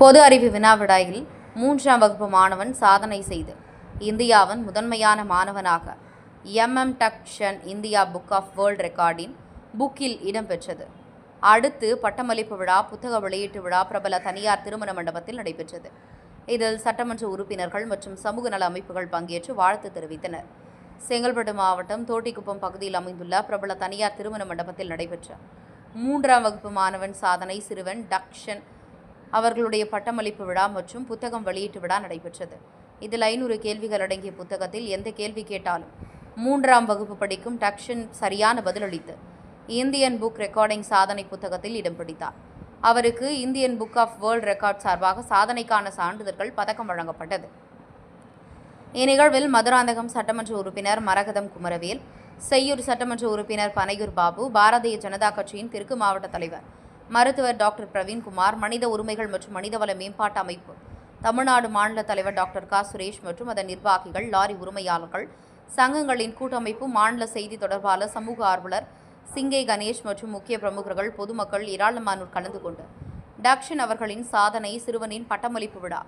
பொது அறிவு வினாவிடாயில் மூன்றாம் வகுப்பு மாணவன் சாதனை செய்து இந்தியாவின் முதன்மையான மாணவனாக எம்எம் டக்ஷன் இந்தியா புக் ஆஃப் வேர்ல்ட் ரெக்கார்டின் புக்கில் இடம்பெற்றது அடுத்து பட்டமளிப்பு விழா புத்தக வெளியீட்டு விழா பிரபல தனியார் திருமண மண்டபத்தில் நடைபெற்றது. இதில் சட்டமன்ற உறுப்பினர்கள் மற்றும் சமூக நல அமைப்புகள் பங்கேற்று வாழ்த்து தெரிவித்தனர். செங்கல்பட்டு மாவட்டம் தோட்டிக்குப்பம் பகுதியில் அமைந்துள்ள பிரபல தனியார் திருமண மண்டபத்தில் நடைபெற்ற மூன்றாம் வகுப்பு மாணவன் சாதனை சிறுவன் டக்ஷன் அவர்களுடைய பட்டமளிப்பு விழா மற்றும் புத்தகம் வெளியீட்டு விழா நடைபெற்றது. இதில் ஐநூறு கேள்விகள் அடங்கிய புத்தகத்தில் எந்த கேள்வி கேட்டாலும் மூன்றாம் வகுப்பு படிக்கும் டக்ஷன் சரியான பதிலளித்து இந்தியன் புக் ரெக்கார்டிங் சாதனை புத்தகத்தில் இடம் பிடித்தார். அவருக்கு Indian book of world record சார்பாக சாதனைக்கான சான்றிதழ்கள் பதக்கம் வழங்கப்பட்டது. இந்நிகழ்வில் மதுராந்தகம் சட்டமன்ற உறுப்பினர் மரகதம் குமரவேல் செய்யூர் சட்டமன்ற உறுப்பினர் பனையூர் பாபு பாரதிய ஜனதா கட்சியின் தெற்கு மாவட்ட தலைவர் மருத்துவர் டாக்டர் பிரவீன்குமார் மனித உரிமைகள் மற்றும் மனிதவள மேம்பாட்டு அமைப்பு தமிழ்நாடு மாநில தலைவர் டாக்டர் கா. சுரேஷ் மற்றும் அதன் நிர்வாகிகள் லாரி உரிமையாளர்கள் சங்கங்களின் கூட்டமைப்பு மாநில செய்தி தொடர்பாளர் சமூக ஆர்வலர் சிங்கை கணேஷ் மற்றும் முக்கிய பிரமுகர்கள் பொதுமக்கள் ஏராளமானோர் கலந்து கொண்டு டக்ஷன் அவர்களின் சாதனை சிறுவனின் பட்டமளிப்பு விழா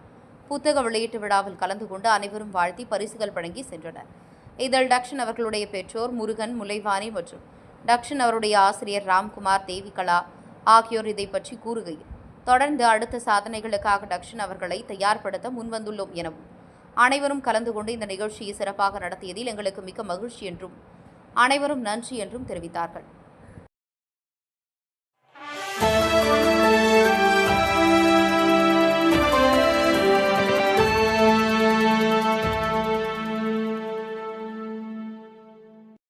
புத்தக வெளியீட்டு விழாவில் கலந்து கொண்டு அனைவரும் வாழ்த்தி பரிசுகள் வழங்கி சென்றனர். இதில் டக்ஷன் அவர்களுடைய பெற்றோர் முருகன் முலைவாணி மற்றும் டக்ஷன் அவருடைய ஆசிரியர் ராம்குமார் தேவிகலா ஆகியோர் இதை பற்றி கூறுகையில் தொடர்ந்து அடுத்த சாதனைகளுக்காக டக்ஷன் அவர்களை தயார்படுத்த முன்வந்துள்ளோம் எனவும் அனைவரும் கலந்து கொண்டு இந்த நிகழ்ச்சியை சிறப்பாக நடத்தியதில் எங்களுக்கு மிக்க மகிழ்ச்சி என்றும் அனைவரும் நன்றி என்றும் தெரிவித்தார்கள்.